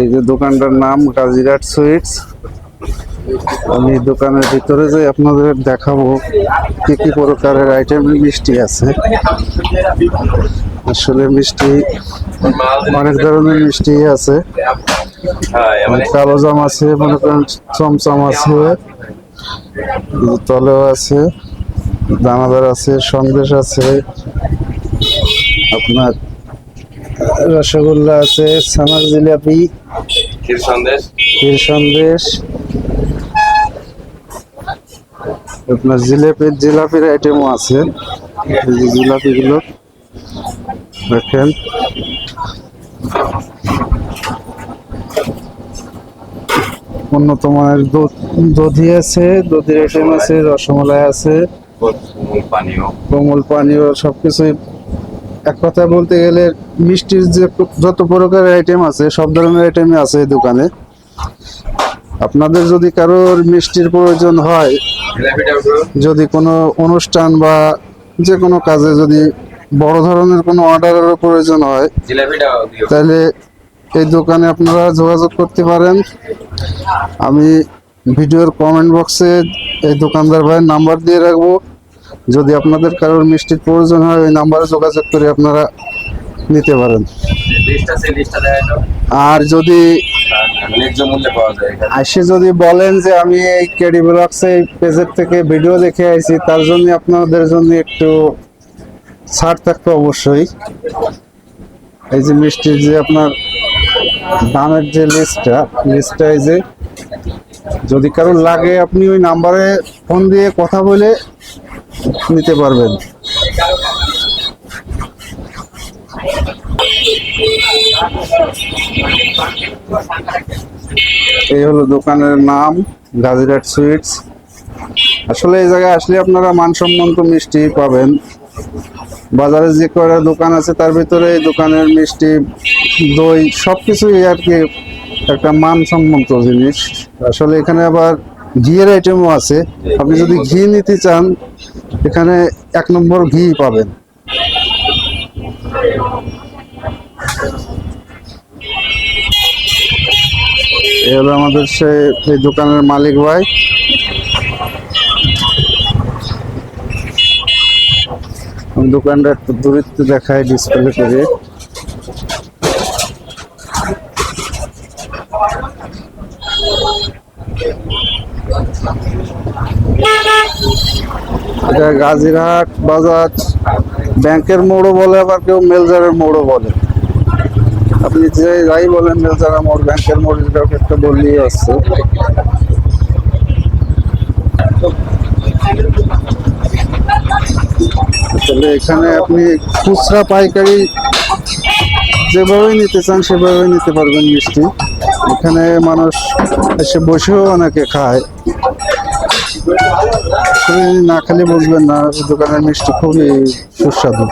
এই যে দোকানটার নাম গাজিরাট সুইটস। আমি দোকানের ভিতরে যাই, আপনাদের দেখাবো কি কি প্রকারের আইটেম মিষ্টি আছে। আসলে মিষ্টি অনেক ধরনের মিষ্টি আছে। কালো জাম আছে, মনে করেন চমচম আছে তলেও আছে, দানাদার আছে, সন্দেশ আছে। আপনার রসগোল্লা আছে ছানার জিলাপি ক্ষীর সন্দেশ। ক্ষীর সন্দেশ আপনার জিলাপির জিলাপির আইটেমও আছে। জিলাপিগুলো দেখেন। উন্নত মানের দধি আছে দধির আইটেম আছে রসমালাই আছে। কোমল পানীয়। কোমল পানীয় সবকিছুই এক কথা বলতে গেলে মিষ্টির যে যত প্রকারের আইটেম আছে, সব ধরনের আইটেমই আছে এই দোকানে। আপনাদের যদি কারোর মিষ্টির প্রয়োজন হয়, যদি কোনো অনুষ্ঠান বা যে কোনো কাজে যদি বড় ধরনের কোনো অর্ডারেরও প্রয়োজন হয়, তাহলে এই দোকানে আপনারা যোগাযোগ করতে পারেন। আমি ভিডিওর কমেন্ট বক্সে এই দোকানদার ভাইয়ের নাম্বার দিয়ে রাখব। যদি আপনাদের কারোর মিষ্টির প্রয়োজন হয় ওই নাম্বারে যোগাযোগ করে আপনারা নিতে পারেন। আর যদি আসে যদি বলেন যে আমি এই কেডি ব্লগস এই পেজের থেকে ভিডিও দেখে আইছি তার জন্য আপনাদের জন্য একটু ছাড় থাকতো অবশ্যই। এই যে মিষ্টির যে আপনার দামের যে লিস্টটা লিস্টটা এই যে যদি কারোর লাগে আপনি ওই নাম্বারে ফোন দিয়ে কথা বলে নিতে পারবেন। এই হলো দোকানের নাম গাজিরাট সুইটস। আসলে এই জায়গায় আসলে আপনারা মানসম্মত মিষ্টি পাবেন। বাজারে যে কয়টা দোকান আছে, তার ভিতরে এই দোকানের মিষ্টি, দই সব কিছুই আর কি একটা মানসম্মত জিনিস। আসলে এখানে আবার ঘিয়ের আইটেমও আছে। আপনি যদি ঘি নিতে চান, এখানে এক নম্বর ঘি পাবেন। এ আমাদের সে এই দোকানের মালিক ভাই। দোকানটা একটু দূরত্ব দেখায় ডিসপ্লে করে। এটা গাজীরহাট বাজার ব্যাংকের মোড়ও বলে, আবার কেউ মেলজারের মোড়ও বলে। আপনি যে যাই বলেন, মেলজারা মোড়, ব্যাংকের মোড়, এটা একটা বললেই আসছে। তবে এখানে আপনি খুচরা পাইকারি যেভাবেই নিতে চান, সেভাবেই নিতে পারবেন মিষ্টি। এখানে মানুষ এসে বসেও অনেকে খায়। আসলে না খেলে বুঝবেন না দোকানের মিষ্টি খুবই সুস্বাদু।